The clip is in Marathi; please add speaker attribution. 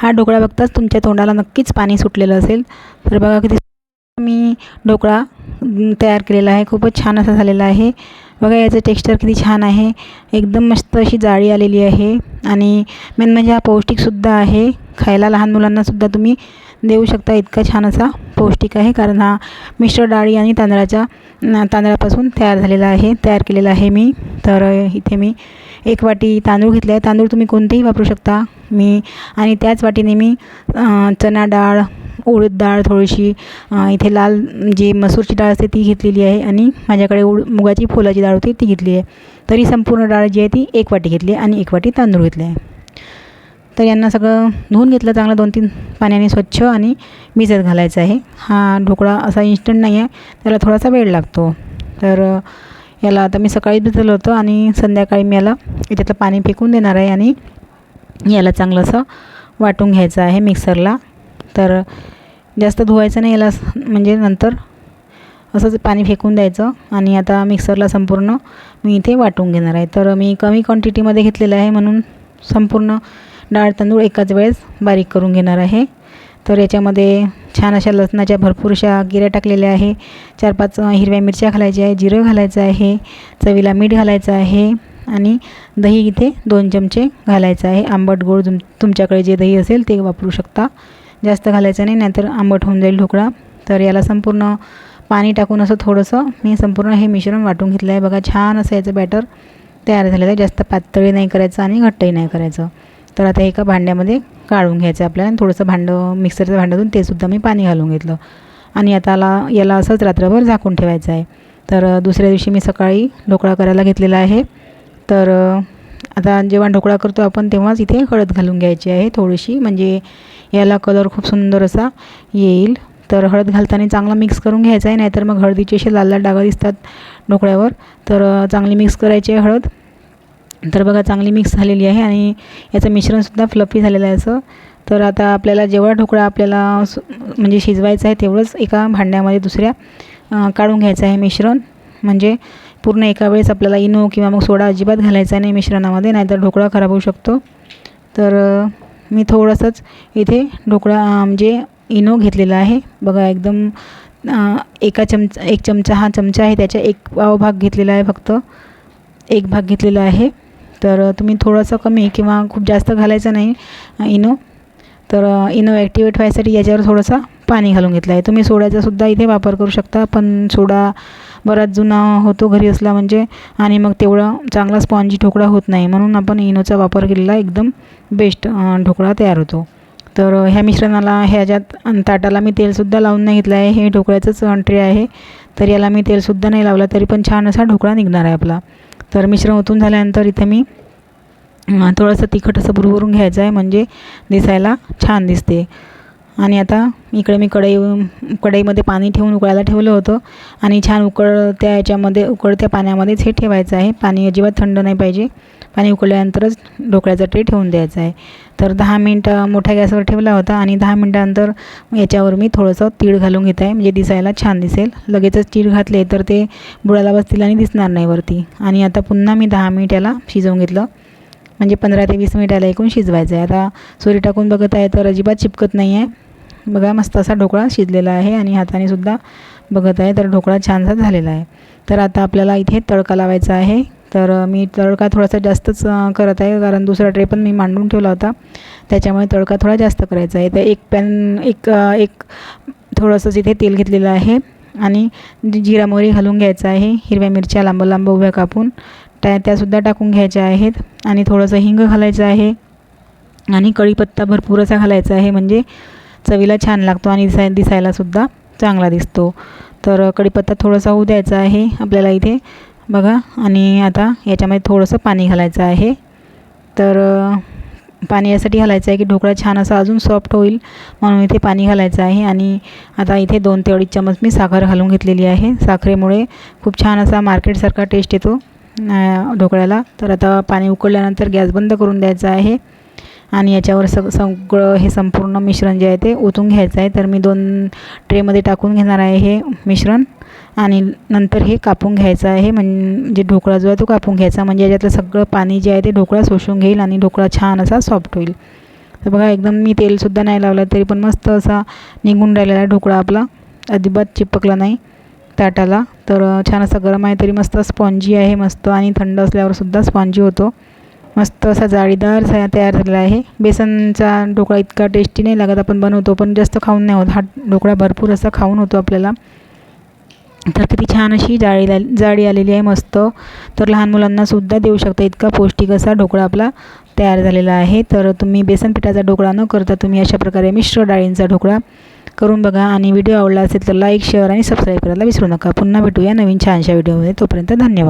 Speaker 1: हा ढोकळा बघताच तुमच्या तोंडाला नक्कीच पाणी सुटलेलं असेल. तर बघा किती मी ढोकळा तयार केलेला आहे. खूपच छान असा झालेला आहे. बघा याचं टेक्स्चर किती छान आहे. एकदम मस्त अशी जाळी आलेली आहे. आणि मेन म्हणजे हा पौष्टिकसुद्धा आहे. खायला लहान मुलांनासुद्धा तुम्ही देऊ शकता इतका छान असा पौष्टिक आहे. कारण हा मिश्र डाळी आणि तांदळाच्या तांदळापासून तयार झालेला आहे तयार केलेला आहे मी. तर इथे मी एक वाटी तांदूळ घेतले आहे तांदूळ तुम्ही कोणतेही वापरू शकता. मी आणि त्याच वाटीने मी चना चणा डाळ उडीद डाळ थोडीशी इथे लाल जी मसूरची डाळ असते ती घेतलेली आहे आणि माझ्याकडे उड मुगाची फुलाची डाळ होती ती घेतली आहे. तरी संपूर्ण डाळ जी आहे ती एक वाटी घेतली आहे आणि एक वाटी तांदूळ घेतले आहे. तर यांना सगळं धुवून घेतलं चांगलं दोन तीन पाण्याने स्वच्छ आणि भिजत घालायचं आहे. हा ढोकळा असा इन्स्टंट नाही आहे त्याला थोडासा वेळ लागतो. तर याला आता मी सकाळी भिजवलं होतं आणि संध्याकाळी मी याला इथेतलं पाणी फेकून देणार आहे आणि याला चांगलं असं वाटून घ्यायचं आहे मिक्सरला. तर जास्त धुवायचं नाही याला म्हणजे नंतर असंच पाणी फेकून द्यायचं आणि आता मिक्सरला संपूर्ण मी इथे वाटून घेणार आहे. तर मी कमी क्वांटिटीमध्ये घेतलेलं आहे म्हणून संपूर्ण डाळ तांदूळ एकाच वेळेस बारीक करून घेणार आहे. तर याच्यामध्ये छान अशा लसणाच्या भरपूर अशा गिऱ्या टाकलेल्या आहे. चार पाच हिरव्या मिरच्या घालायच्या आहे जिरं घालायचं आहे चवीला मीठ घालायचं आहे आणि दही इथे दोन चमचे घालायचं आहे. आंबट गोड तुम तुमच्याकडे जे दही असेल ते वापरू शकता. जास्त घालायचं नाही नाहीतर आंबट होऊन जाईल ढोकळा. तर याला संपूर्ण पाणी टाकून असं थोडंसं मी संपूर्ण हे मिश्रण वाटून घेतलं आहे. बघा छान असं याचं बॅटर तयार झालेलं आहे. जास्त पातळी नाही करायचं आणि घट्टही नाही करायचं. तर आता एका भांड्यामध्ये काढून घ्यायचं आहे आपल्याला. आणि थोडंसं भांडं मिक्सरचं भांडं ते सुद्धा मी पाणी घालून घेतलं. आणि आता याला याला असंच रात्रभर झाकून ठेवायचं आहे. तर दुसऱ्या दिवशी मी सकाळी ढोकळा करायला घेतलेला आहे. तर आता जेव्हा ढोकळा करतो आपण तेव्हाच इथे हळद घालून घ्यायची आहे थोडीशी. म्हणजे याला कलर खूप सुंदर असा येईल. तर हळद घालताना चांगला मिक्स करून घ्यायचा आहे. नाहीतर मग हळदीचे असे लाल लाल डागा दिसतात ढोकळ्यावर. तर चांगली मिक्स करायची आहे हळद. तर बघा चांगली मिक्स झालेली आहे आणि याचं मिश्रणसुद्धा फ्लफी झालेलं आहे असं. तर आता आपल्याला जेवढा ढोकळा आपल्याला म्हणजे शिजवायचा आहे तेवढंच एका भांड्यामध्ये दुसऱ्या काढून घ्यायचं आहे मिश्रण. म्हणजे पूर्ण एका वेळेस आपल्याला इनो किंवा मग सोडा अजिबात घालायचा नाही मिश्रणामध्ये नाहीतर ढोकळा खराब होऊ शकतो. तर मी थोडंसंच इथे ढोकळा म्हणजे इनो घेतलेला आहे. बघा एकदम एका चमचा एक चमचा हा चमचा आहे त्याच्या एक पाव भाग घेतलेला आहे फक्त. एक भाग घेतलेला आहे. तर तुम्ही थोडंसं कमी किंवा खूप जास्त घालायचं नाही इनो. तर इनो ॲक्टिवेट व्हायसाठी याच्यावर थोडंसं पाणी घालून घेतलं आहे. तुम्ही सोड्याचासुद्धा इथे वापर करू शकता पण सोडा बराच जुना होतो घरी असला म्हणजे आणि मग तेवढं चांगला स्पॉन्जी ढोकळा होत नाही. म्हणून आपण इनोचा वापर केलेला एकदम बेस्ट ढोकळा तयार होतो. तर ह्या मिश्रणाला ह्याच्यात ताटाला मी तेलसुद्धा लावून नाही घेतलं आहे. हे ढोकळ्याचंच ट्रे आहे. तर याला मी तेलसुद्धा नाही लावला तरी पण छान असा ढोकळा निघणार आहे आपला. तर मिश्रण ओतून झाल्यानंतर इथे मी थोडंसं तिखट असं भुरभरून घ्यायचं आहे म्हणजे दिसायला छान दिसते. आणि आता इकडे मी कढई कढईमध्ये पाणी ठेवून उकळायला ठेवलं होतं. आणि छान उकळत्या याच्यामध्ये उकळत्या पाण्यामध्येच हे ठेवायचं आहे. पाणी अजिबात थंड नाही पाहिजे. पाणी उकळल्यानंतरच ढोकळ्याचा ट्रे ठेवून द्यायचा आहे. तर दहा मिनटं मोठ्या गॅसवर ठेवला होता आणि दहा मिनटानंतर याच्यावर मी थोडंसं तीळ घालून घेत आहे. म्हणजे दिसायला छान दिसेल. लगेचच तीळ घातले तर ते बुडाला बसतील आणि दिसणार नाही वरती. आणि आता पुन्हा मी दहा मिनिट याला शिजवून घेतलं. म्हणजे पंधरा ते वीस मिनिटाला एकूण शिजवायचं आहे. आता सुरी टाकून बघत आहे तर अजिबात चिपकत नाही आहे बघा मस्त असा ढोकळा शिजलेला आहे आणि हाताने सुद्धा बघत आहे. तर ढोकळा छानसा झालेला आहे. तर आता आपल्याला इथे तडका लावायचा आहे. तर मी तडका थोडासा जास्तच करत आहे. कारण दुसरा ट्रे पण मी मांडून ठेवला होता. त्याच्यामुळे तडका थोडा जास्त करायचा आहे. तर एक पॅन एक एक थोडंसंच इथे तेल घेतलेलं आहे. आणि जिरा मोहरी घालून घ्यायचं आहे. हिरव्या मिरच्या लांब लांब उभ्या कापून त्या त्यासुद्धा टाकून घ्यायच्या आहेत. आणि थोडंसं हिंग घालायचं आहे. आणि कढीपत्ता भरपूर असा घालायचा आहे. म्हणजे चवीला छान लागतो आणि दिसाय दिसायलासुद्धा चांगला दिसतो. तर कढीपत्ता थोडासा होऊ द्यायचा आहे आपल्याला इथे. बघा आणि आता याच्यामध्ये थोडंसं पाणी घालायचं आहे. तर पाणी यासाठी घालायचं आहे की ढोकळा छान असा अजून सॉफ्ट होईल म्हणून इथे पाणी घालायचं आहे. आणि आता इथे दोन ते अडीच चमच मी साखर घालून घेतलेली आहे. साखरेमुळे खूप छान असा मार्केटसारखा टेस्ट येतो ढोकळ्याला. तर आता पाणी उकळल्यानंतर गॅस बंद करून द्यायचा आहे. आणि याच्यावर सग सगळं हे संपूर्ण मिश्रण जे आहे ते ओतून घ्यायचं आहे. तर मी दोन ट्रेमध्ये टाकून घेणार आहे हे मिश्रण आणि नंतर हे कापून घ्यायचं आहे. म्हणजे ढोकळा जो आहे तो कापून घ्यायचा. म्हणजे याच्यातलं सगळं पाणी जे आहे ते ढोकळा शोषून घेईल आणि ढोकळा छान असा सॉफ्ट होईल. तर बघा एकदम मी तेलसुद्धा नाही लावलं तरी पण मस्त असा निघून राहिलेला आहे ढोकळा आपला. अजिबात चिपकला नाही ताटाला. तर छान असा गरम आहे तरी मस्त स्पॉन्जी आहे मस्त आणि थंड असल्यावरसुद्धा स्पॉन्जी होतो. मस्त असा जाळीदार असा तयार झालेला आहे. बेसनचा ढोकळा इतका टेस्टी नाही लागत आपण बनवतो पण जास्त खाऊन नाही होत. हा ढोकळा भरपूर असा खाऊन होतो आपल्याला. तर किती छान अशी जाळी जाळी आलेली आहे मस्त. तर लहान मुलांनासुद्धा देऊ शकता इतका पौष्टिक असा ढोकळा आपला तयार झालेला आहे. तर तुम्ही बेसन पिठाचा ढोकळा न करता तुम्ही अशा प्रकारे मिश्र डाळींचा ढोकळा करून बघा. आणि व्हिडिओ आवडला असेल तर लाईक शेअर आणि सबस्क्राईब करायला विसरू नका. पुन्हा भेटूया नवीन छानशा व्हिडिओमध्ये तोपर्यंत धन्यवाद.